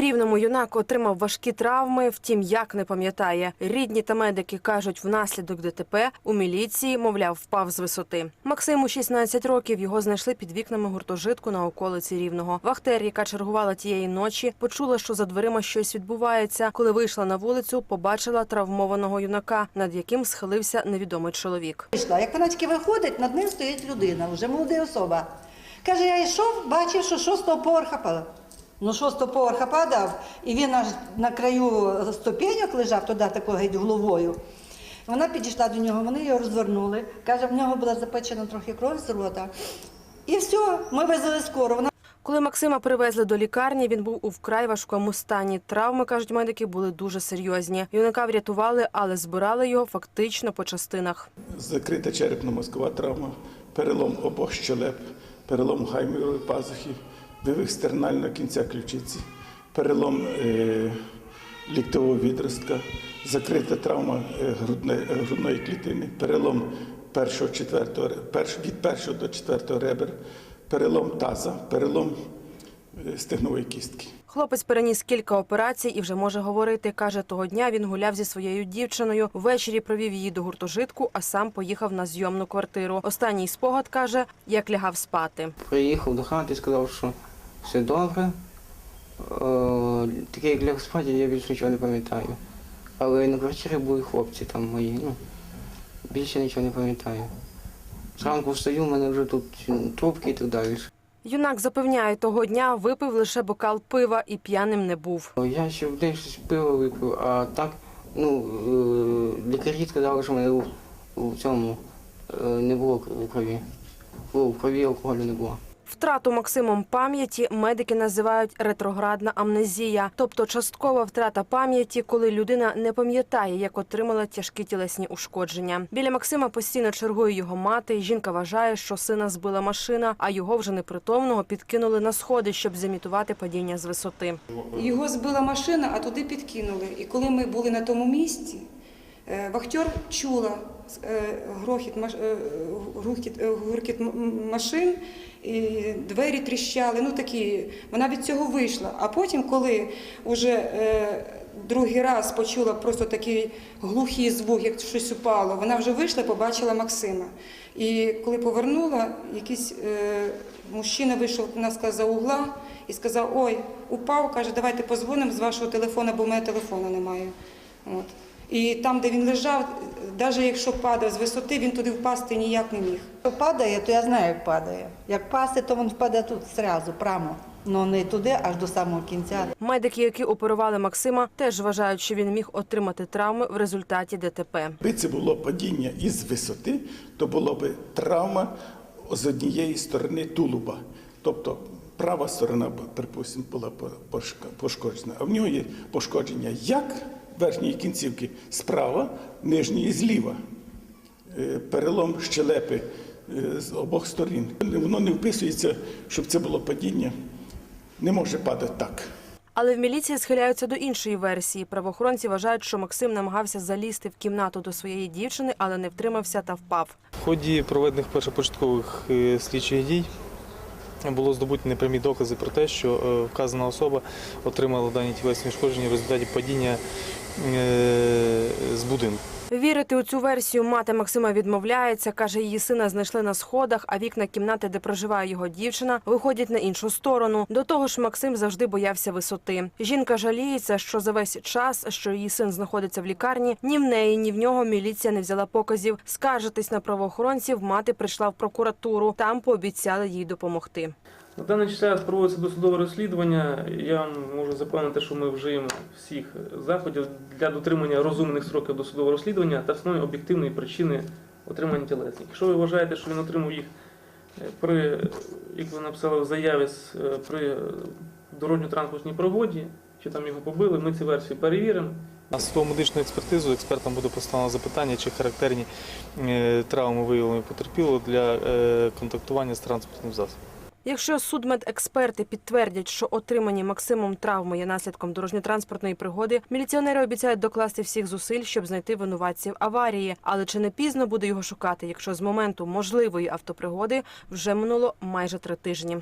Рівному юнак отримав важкі травми, втім, як не пам'ятає. Рідні та медики кажуть, внаслідок ДТП у міліції, мовляв, впав з висоти. Максиму 16 років. Його знайшли під вікнами гуртожитку на околиці рівного. Вахтер, яка чергувала тієї ночі, почула, що за дверима щось відбувається. Коли вийшла на вулицю, побачила травмованого юнака, над яким схилився невідомий чоловік. Вийшла. Як вона тільки виходить, над ним стоїть людина, вже молода особа. Каже, я йшов, бачив, що шостого поверха. Ну, шостого поверха падав, і він аж на краю ступеньок лежав туди такою геть головою. Вона підійшла до нього, вони його розвернули. Каже, в нього була запечена трохи кров з рота. І все, ми везли скоро. Вона Коли Максима привезли до лікарні, він був у вкрай важкому стані. Травми, кажуть медики, були дуже серйозні. Юнака врятували, але збирали його фактично по частинах. Закрита черепно-мозкова травма, перелом обох щелеп, перелом гайморової пазухи, вивих стернального кінця ключиці, перелом е, ліктового відростка, закрита травма е, грудне- е, грудної клітини, перелом першого, четвертого, від першого до четвертого ребер, перелом таза, перелом стегнової кістки. Хлопець переніс кілька операцій і вже може говорити. Каже, того дня він гуляв зі своєю дівчиною. Ввечері провів її до гуртожитку, а сам поїхав на зйомну квартиру. Останній спогад каже, як лягав спати. Приїхав до хати, сказав, що все добре. Е, Таке як ляг спати, я більше нічого не пам'ятаю. Але на квартирі були хлопці там мої. Ну, більше нічого не пам'ятаю. Зранку встаю, в мене вже тут трубки і так далі. Юнак запевняє, того дня випив лише бокал пива і п'яним не був. Я ще в день щось пиво випив, а так, ну, е, лікарі сказали, що в мене у цьому е, не було в крові. В крові алкоголю не було. Втрату Максимом пам'яті медики називають ретроградна амнезія, тобто часткова втрата пам'яті, коли людина не пам'ятає, як отримала тяжкі тілесні ушкодження. Біля Максима постійно чергує його мати. Жінка вважає, що сина збила машина, а його вже непритомного підкинули на сходи, щоб замітувати падіння з висоти. Його збила машина, а туди підкинули. І коли ми були на тому місці, вахтер чула е, грохіт, е, гуркіт, е, гуркіт машин, і двері тріщали. Ну такі, вона від цього вийшла. А потім, коли вже е, другий раз почула просто такий глухий звук, як щось упало, вона вже вийшла і побачила Максима. І коли повернула, якийсь е, мужчина вийшов у нас за угла і сказав: Ой, упав, каже, давайте позвонимо з вашого телефону, бо в мене телефону немає. От. І там, де він лежав, навіть якщо падав з висоти, він туди впасти ніяк не міг. Якщо падає, то я знаю, як падає. Як пасти, то він впаде тут зразу, прямо. Ну не туди, аж до самого кінця. Медики, які оперували Максима, теж вважають, що він міг отримати травми в результаті ДТП. Якби це було падіння із висоти, то було б травма з однієї сторони тулуба. Тобто права сторона, припустимо, була по- пошкоджена. А в нього є пошкодження як верхньої кінцівки справа, нижньої зліва. Е, Перелом щелепи е, з обох сторін. Воно не вписується, щоб це було падіння. Не може падати так. Але в міліції схиляються до іншої версії. Правоохоронці вважають, що Максим намагався залізти в кімнату до своєї дівчини, але не втримався та впав. В ході проведених першопочаткових е, слідчих дій було здобуті непрямі докази про те, що вказана особа отримала дані тілесні ушкодження в результаті падіння з будинку. Вірити у цю версію мати Максима відмовляється. каже, її сина знайшли на сходах, а вікна кімнати, де проживає його дівчина, виходять на іншу сторону. До того ж, Максим завжди боявся висоти. Жінка жаліється, що за весь час, що її син знаходиться в лікарні, ні в неї, ні в нього міліція не взяла показів. Скаржитись на правоохоронців, мати прийшла в прокуратуру. Там пообіцяли їй допомогти. На даний час проводиться досудове розслідування. Я вам можу запевнити, що ми вжиємо всіх заходів для дотримання розумних строків досудового розслідування та встановлення об'єктивної причини отримання тілесних. Якщо ви вважаєте, що він отримав їх е, при, як ви написали в заяві, е, при дорожньо-транспортній пригоді, чи там його побили, ми ці версії перевіримо. На судово медичну експертизу експертам буде поставлено запитання, чи характерні е, травми виявлені потерпілого для контактування з транспортним засобом. Якщо судмедексперти підтвердять, що отримані Максимом травми є наслідком дорожньо-транспортної пригоди, міліціонери обіцяють докласти всіх зусиль, щоб знайти винуватців аварії. Але чи не пізно буде його шукати, якщо з моменту можливої автопригоди вже минуло майже три тижні?